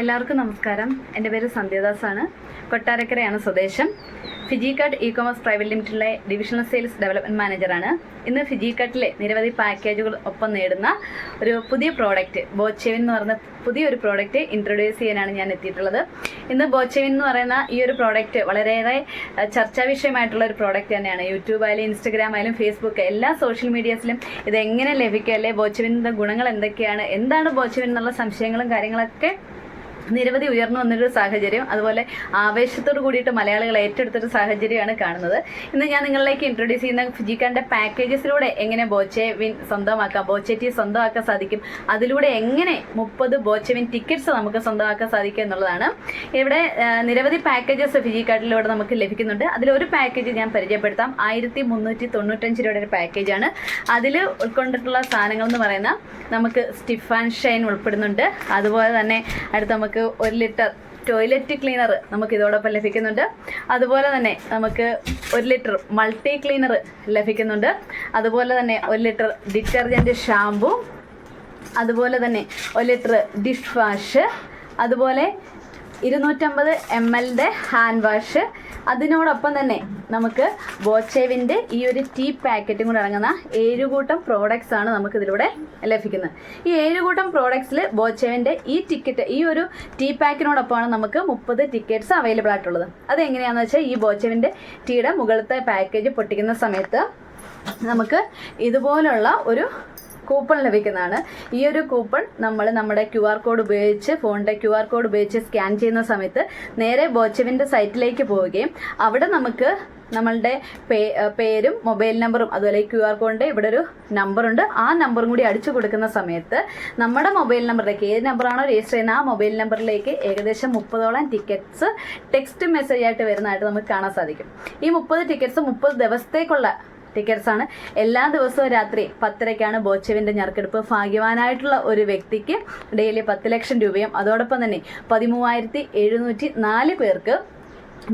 എല്ലാവർക്കും നമസ്കാരം. എന്റെ പേര് സന്ധ്യദാസാണ്. കൊട്ടാരക്കരയാണ് സ്വദേശം. ഫിജിക്കാട്ട് ഇ കോമേഴ്സ് പ്രൈവറ്റ് ലിമിറ്റഡിലെ ഡിവിഷണൽ സെയിൽസ് ഡെവലപ്മെന്റ് മാനേജറാണ്. ഇന്ന് ഫിജിക്കാട്ടിലെ നിരവധി പാക്കേജുകൾ ഒപ്പം നേടുന്ന ഒരു പുതിയ പ്രോഡക്റ്റ് ബോച്ചെവിൻ എന്ന് പറയുന്ന പുതിയൊരു പ്രോഡക്റ്റ് ഇൻട്രൊഡ്യൂസ് ചെയ്യാനാണ് ഞാൻ എത്തിയിട്ടുള്ളത്. ഇന്ന് ബോച്ചെവിൻ എന്ന് പറയുന്ന ഈ ഒരു പ്രോഡക്റ്റ് വളരെയേറെ ചർച്ചാ വിഷയമായിട്ടുള്ള ഒരു പ്രോഡക്റ്റ് തന്നെയാണ്. യൂട്യൂബ് ആയാലും ഇൻസ്റ്റഗ്രാം ആയാലും ഫേസ്ബുക്ക് എല്ലാ സോഷ്യൽ മീഡിയാസിലും ഇത് എങ്ങനെ ലഭിക്കുക അല്ലെ? ബോച്ചവിന്റെ ഗുണങ്ങൾ എന്തൊക്കെയാണ്? എന്താണ് ബോച്ചവിൻ എന്നുള്ള സംശയങ്ങളും കാര്യങ്ങളൊക്കെ നിരവധി ഉയർന്നു വന്നൊരു സാഹചര്യം അതുപോലെ ആവേശത്തോട് കൂടിയിട്ട് മലയാളികൾ ഏറ്റെടുത്തൊരു സാഹചര്യമാണ് കാണുന്നത്. ഇന്ന് ഞാൻ നിങ്ങളിലേക്ക് ഇൻട്രൊഡ്യൂസ് ചെയ്യുന്ന ഫിജിക്കാന്റെ പാക്കേജസിലൂടെ എങ്ങനെ ബോച്ചെ വിൻ സ്വന്തമാക്കാം ബോച്ചെ സ്വന്തമാക്കാൻ സാധിക്കും അതിലൂടെ എങ്ങനെ മുപ്പത് ബോച്ചെ വിൻ ടിക്കറ്റ്സ് നമുക്ക് സ്വന്തമാക്കാൻ സാധിക്കും എന്നുള്ളതാണ്. ഇവിടെ നിരവധി പാക്കേജസ് ഫിജിക്കാട്ടിലൂടെ നമുക്ക് ലഭിക്കുന്നുണ്ട്. അതിലൊരു പാക്കേജ് ഞാൻ പരിചയപ്പെടുത്താം. ആയിരത്തി മുന്നൂറ്റി തൊണ്ണൂറ്റഞ്ച് രൂപയുടെ ഒരു പാക്കേജാണ് അതിൽ ഉൾക്കൊണ്ടിട്ടുള്ള സാധനങ്ങൾ എന്ന് പറയുന്ന നമുക്ക് സ്റ്റിഫ് ആൻഡ് ഷൈൻ ഉൾപ്പെടുന്നുണ്ട്. അതുപോലെ തന്നെ അടുത്ത് നമുക്ക് ഒരു ലിറ്റർ ടോയ്ലറ്റ് ക്ലീനർ നമുക്ക് ഇതോടൊപ്പം ലഭിക്കുന്നുണ്ട്. അതുപോലെ തന്നെ നമുക്ക് ഒരു ലിറ്റർ മൾട്ടി ക്ലീനർ ലഭിക്കുന്നുണ്ട്. അതുപോലെ തന്നെ ഒരു ലിറ്റർ ഡിറ്റർജന്റ് ഷാമ്പു അതുപോലെ തന്നെ ഒരു ലിറ്റർ ഡിഷ് വാഷ് അതുപോലെ ഇരുന്നൂറ്റമ്പത് എം എല്ലിന്റെ ഹാൻഡ് വാഷ് അതിനോടൊപ്പം തന്നെ നമുക്ക് ബോച്ചേവിന്റെ ഈ ഒരു ടീ പാക്കറ്റും കൂടെ അടങ്ങുന്ന ഏഴുകൂട്ടം പ്രോഡക്ട്സ് ആണ് നമുക്ക് ഇതിലൂടെ ലഭിക്കുന്നത്. ഈ ഏഴുകൂട്ടം പ്രോഡക്ട്സിൽ ബോച്ചേവിന്റെ ഈ ടിക്കറ്റ് ഈ ഒരു ടീ പാക്കിനോടൊപ്പമാണ് നമുക്ക് മുപ്പത് ടിക്കറ്റ്സ് അവൈലബിൾ ആയിട്ടുള്ളത്. അതെങ്ങനെയാണെന്ന് വെച്ചാൽ ഈ ബോച്ചേവിന്റെ ടീയുടെ മുകളിലത്തെ പാക്കേജ് പൊട്ടിക്കുന്ന സമയത്ത് നമുക്ക് ഇതുപോലുള്ള ഒരു കൂപ്പൺ ലഭിക്കുന്നതാണ്. ഈ ഒരു കൂപ്പൺ നമ്മൾ നമ്മുടെ ക്യു ആർ കോഡ് ഉപയോഗിച്ച് ഫോണിന്റെ ക്യു ആർ കോഡ് ഉപയോഗിച്ച് സ്കാൻ ചെയ്യുന്ന സമയത്ത് നേരെ ബോച്ചവിന്റെ സൈറ്റിലേക്ക് പോവുകയും അവിടെ നമുക്ക് നമ്മളുടെ പേ പേരും മൊബൈൽ നമ്പറും അതുപോലെ ക്യു ആർ കോഡിന്റെ ഇവിടെ ഒരു നമ്പറുണ്ട് ആ നമ്പറും കൂടി അടിച്ചു കൊടുക്കുന്ന സമയത്ത് നമ്മുടെ മൊബൈൽ നമ്പറിലേക്ക് ഏത് നമ്പറാണോ രജിസ്റ്റർ ചെയ്യുന്ന ആ മൊബൈൽ നമ്പറിലേക്ക് ഏകദേശം മുപ്പതോളം ടിക്കറ്റ്സ് ടെക്സ്റ്റ് മെസ്സേജ് ആയിട്ട് വരുന്നതായിട്ട് നമുക്ക് കാണാൻ സാധിക്കും. ഈ മുപ്പത് ടിക്കറ്റ്സ് മുപ്പത് ദിവസത്തേക്കുള്ള ടിക്കറ്റ്സ് ആണ്. എല്ലാ ദിവസവും രാത്രി പത്തരയ്ക്കാണ് ബോച്ചവിന്റെ ഞെറുക്കെടുപ്പ്. ഭാഗ്യവാനായിട്ടുള്ള ഒരു വ്യക്തിക്ക് ഡെയിലി പത്ത് ലക്ഷം രൂപയും അതോടൊപ്പം തന്നെ പതിമൂവായിരത്തി എഴുന്നൂറ്റി നാല് പേർക്ക്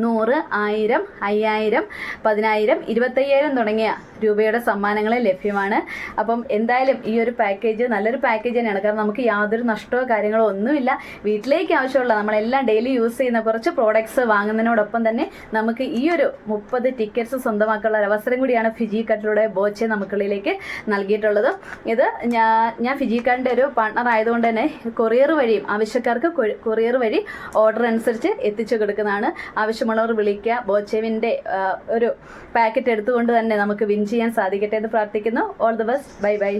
നൂറ് ആയിരം അയ്യായിരം പതിനായിരം ഇരുപത്തയ്യായിരം തുടങ്ങിയ രൂപയുടെ സമ്മാനങ്ങൾ ലഭ്യമാണ്. അപ്പം എന്തായാലും ഈ ഒരു പാക്കേജ് നല്ലൊരു പാക്കേജ് തന്നെയാണ്. കാരണം നമുക്ക് യാതൊരു നഷ്ടമോ കാര്യങ്ങളോ ഒന്നുമില്ല. വീട്ടിലേക്ക് ആവശ്യമുള്ള നമ്മളെല്ലാം ഡെയിലി യൂസ് ചെയ്യുന്ന കുറച്ച് പ്രോഡക്ട്സ് വാങ്ങുന്നതിനോടൊപ്പം തന്നെ നമുക്ക് ഈ ഒരു മുപ്പത് ടിക്കറ്റ്സ് സ്വന്തമാക്കാനുള്ള ഒരു അവസരം കൂടിയാണ് ഫിജി കാർഡിലൂടെ ബോച്ചെ നമുക്കുള്ളിലേക്ക് നൽകിയിട്ടുള്ളത്. ഇത് ഞാൻ ഞാൻ ഫിജി കാർഡിന്റെ ഒരു പാർട്ണർ ആയതുകൊണ്ട് തന്നെ കൊറിയർ വഴിയും ആവശ്യക്കാർക്ക് കൊറിയർ വഴി ഓർഡർ അനുസരിച്ച് എത്തിച്ചു കൊടുക്കുന്നതാണ്. ആവശ്യമുള്ളവർ വിളിക്കുക. ബോച്ചേവിന്റെ ഒരു പാക്കറ്റ് എടുത്തുകൊണ്ട് തന്നെ നമുക്ക് വിൻ ചെയ്യാൻ സാധിക്കട്ടെ എന്ന് പ്രാർത്ഥിക്കുന്നു. All the best bye bye